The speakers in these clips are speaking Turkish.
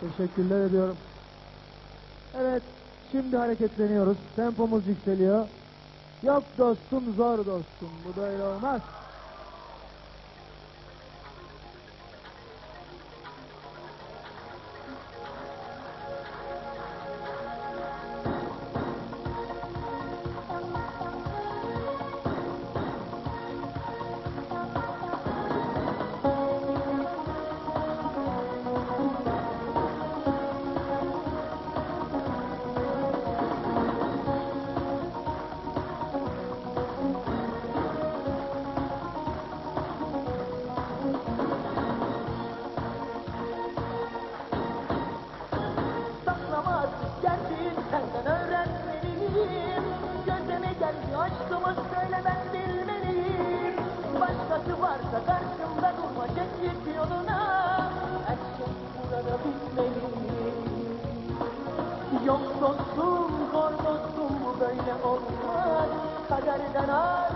Teşekkürler ediyorum. Evet, şimdi hareketleniyoruz. Tempomuz yükseliyor. Yok dostum, zor dostum. Bu böyle olmaz. Yok dostum zor dostum bu böyle olmaz. Kaderden arkadaş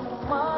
sevgi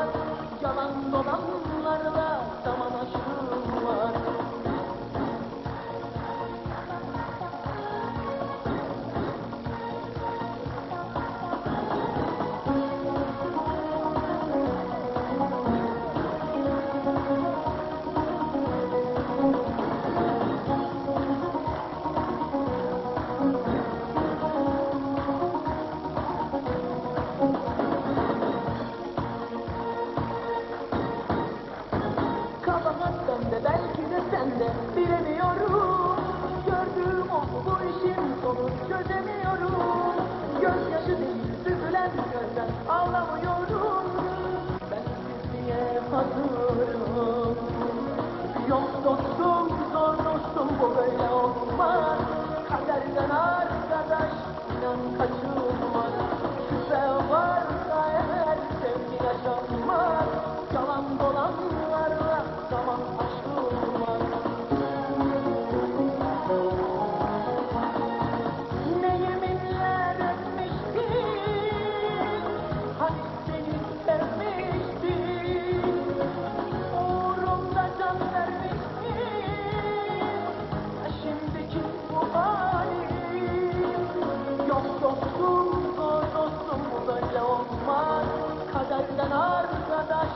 dostum zor dostum bu böyle olmaz. Kaderden arkadaş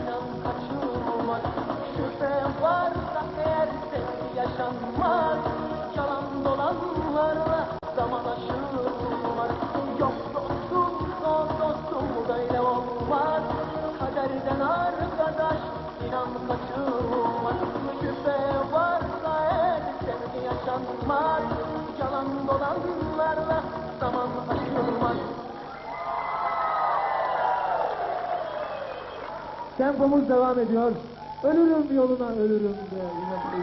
inan kaçılmaz Şüphe varsa eğer sevgi yaşanmaz. Yalan dolanlarla zaman aşılmaz Yok dostum zor dostum bu böyle olmaz. Kaderden arkadaş inan kaçılmaz Şüphe varsa eğer sevgi yaşanmaz. Yalan dolanlarla zaman aşılmaz Tempomuz devam ediyor. Ölürüm yoluna ölürüm de.